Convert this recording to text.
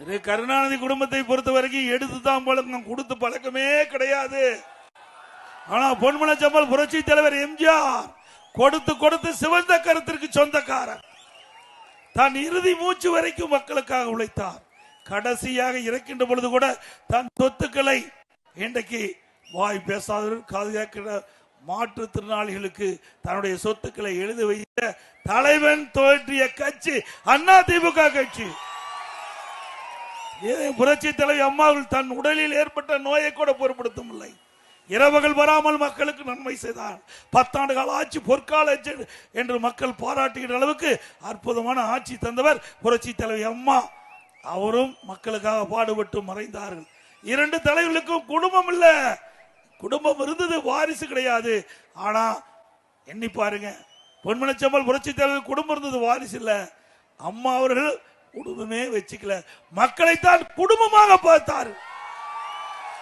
திரு கருணாநிதி குடும்பத்தை பொறுத்த வரைக்கும் எடுத்து தான் பழக்கம் கொடுத்து பழக்கமே கிடையாது. ஆனா பொன்மனச்சம்பல் புரட்சி தலைவர் எம்ஜிஆர் கொடுத்து கொடுத்து சிவந்த கருத்திற்கு சொந்தக்காரர். தான் இறுதி மூச்சு வரைக்கும் மக்களுக்காக உழைத்தார். கடைசியாக இறக்கின்ற பொழுது கூட தன் சொத்துக்களை இன்றைக்கு வாய் பேசாதவர் காது கேட்கிற மாற்றுத்திறனாளிகளுக்கு தன்னுடைய சொத்துக்களை எழுதி வைத்த தலைவன் தோற்றிய கட்சி அண்ணா திமுக கட்சி. புரட்சி தலைவி அம்மாவில் தன் உடலில் ஏற்பட்ட நோயை கூட பொருட்படுத்தும் இல்லை இரவுகள் வராமல் மக்களுக்கு நன்மை செய்தார் பத்தாண்டு கால ஆட்சி பொற்கால என்று மக்கள் பாராட்டுகிற அளவுக்கு அற்புதமான ஆட்சி தந்தவர் புரட்சி தலைவி அம்மா. அவரும் மக்களுக்காக பாடுபட்டு மறைந்தார்கள். இரண்டு தலைவர்களுக்கும் குடும்பம் இல்ல. குடும்பம் இருந்தது வாரிசு கிடையாது. ஆனா எண்ணி பாருங்க. பொன்மனச்சம்பல் புரட்சி தலைவர் குடும்பம் இருந்தது வாரிசு இல்ல. அம்மா அவர்கள் குடும்பமே வச்சுக்கல. மக்களைத்தான் குடும்பமாக பார்த்தார்.